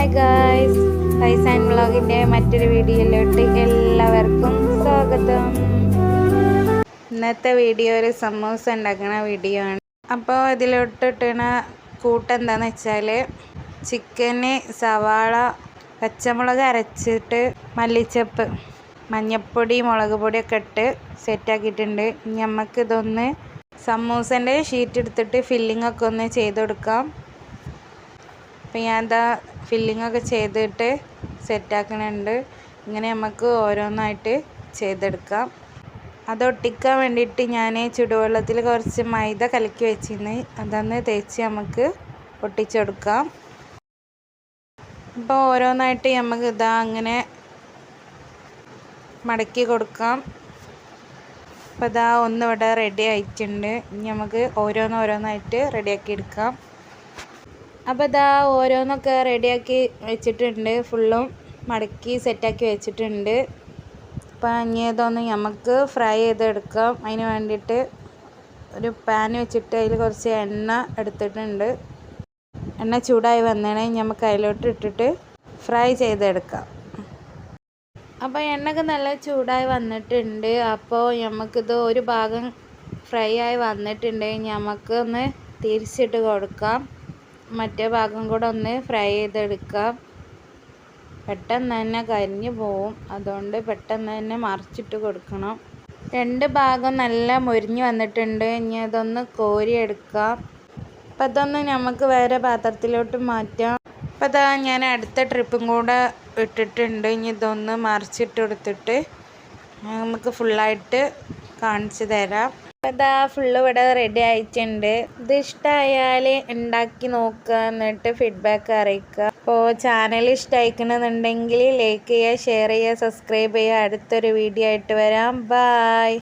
Hi guys Faiz and വ്ളോഗിന്റെ മറ്റൊരു വീഡിയോയിലോട്ട് എല്ലാവർക്കും സ്വാഗതം. ഇന്നത്തെ വീഡിയോ ഒരു സമൂസ ഉണ്ടാക്കുന്ന വീഡിയോ ആണ്. അപ്പോൾ അതിലോട്ടിട്ടുന്ന കൂട്ടം എന്താണെന്ന് വെച്ചാൽ ചിക്കന് സവാള പച്ചമുളക് അരച്ചിട്ട് മല്ലിച്ചപ്പ് മഞ്ഞൾപ്പൊടി മുളക് പൊടിയൊക്കെ ഇട്ട് സെറ്റാക്കിയിട്ടുണ്ട്. ഇനി നമുക്ക് ഇതൊന്ന് സമൂസന്റെ ഷീറ്റ് എടുത്തിട്ട് ഫില്ലിംഗ് ഒക്കെ ഒന്ന് ചെയ്ത് കൊടുക്കാം. അപ്പം ഞാൻ എന്താ ഫില്ലിംഗ് ഒക്കെ ചെയ്തിട്ട് സെറ്റാക്കണുണ്ട് ഇങ്ങനെ നമുക്ക് ഓരോന്നായിട്ട് ചെയ്തെടുക്കാം. അത് ഒട്ടിക്കാൻ വേണ്ടിയിട്ട് ഞാൻ ചുടുവെള്ളത്തിൽ കുറച്ച് മൈദ കലക്കി വെച്ചിരുന്നു അതൊന്ന് തേച്ച് നമുക്ക് ഒട്ടിച്ചെടുക്കാം അപ്പോൾ ഓരോന്നായിട്ട് നമുക്ക് ഇതാ അങ്ങനെ മടക്കി കൊടുക്കാം. അപ്പോൾ ഇതാ ഒന്നിവിടെ റെഡി ആയിട്ടുണ്ട്. ഇനി നമുക്ക് ഓരോന്നോരോന്നായിട്ട് റെഡിയാക്കി എടുക്കാം. അപ്പോൾ ഇതാ ഓരോന്നൊക്കെ റെഡിയാക്കി വെച്ചിട്ടുണ്ട്. ഫുള്ളും മടക്കി സെറ്റാക്കി വെച്ചിട്ടുണ്ട്. അപ്പോൾ ഇനി ഇതൊന്ന് നമുക്ക് ഫ്രൈ ചെയ്തെടുക്കാം. അതിന് വേണ്ടിയിട്ട് ഒരു പാൻ വെച്ചിട്ട് അതിൽ കുറച്ച് എണ്ണ എടുത്തിട്ടുണ്ട്. എണ്ണ ചൂടായി വന്നേണേ നമുക്ക് അതിലോട്ട് ഇട്ടിട്ട് ഫ്രൈ ചെയ്തെടുക്കാം. അപ്പോൾ എണ്ണയൊക്കെ നല്ല ചൂടായി വന്നിട്ടുണ്ട്. അപ്പോൾ നമുക്കിത് ഒരു ഭാഗം ഫ്രൈ ആയി വന്നിട്ടുണ്ട്. നമുക്ക് ഒന്ന് തിരിച്ചിട്ട് കൊടുക്കാം. മറ്റേ ഭാഗം കൂടെ ഒന്ന് ഫ്രൈ ചെയ്തെടുക്കാം പെട്ടെന്ന് തന്നെ കരിഞ്ഞു പോവും. അതുകൊണ്ട് പെട്ടെന്ന് തന്നെ മറിച്ചിട്ട് കൊടുക്കണം. രണ്ട് ഭാഗം നല്ല മുരിഞ്ഞ് വന്നിട്ടുണ്ട്. ഇനി അതൊന്ന് കോരിയെടുക്കാം അപ്പം അതൊന്ന് നമുക്ക് വേറെ പാത്രത്തിലോട്ട് മാറ്റാം. അപ്പം അതാ ഞാൻ അടുത്ത ട്രിപ്പും കൂടെ ഇട്ടിട്ടുണ്ട്. ഇനി ഇതൊന്ന് മറിച്ചിട്ട് കൊടുത്തിട്ട് നമുക്ക് ഫുള്ളായിട്ട് കാണിച്ചു തരാം. ഇതാ ഫുള്ള് ഇവിടെ റെഡി ആയിട്ടുണ്ട്. ഇത് ഇഷ്ടമായാൽ ഉണ്ടാക്കി നോക്കുക എന്നിട്ട് ഫീഡ്ബാക്ക് അറിയിക്കുക അപ്പോൾ ചാനൽ ഇഷ്ടമായിക്കണമെന്നുണ്ടെങ്കിൽ ലൈക്ക് ചെയ്യുക ഷെയർ ചെയ്യുക സബ്സ്ക്രൈബ് ചെയ്യുക അടുത്തൊരു വീഡിയോ ആയിട്ട് വരാം. ബായ്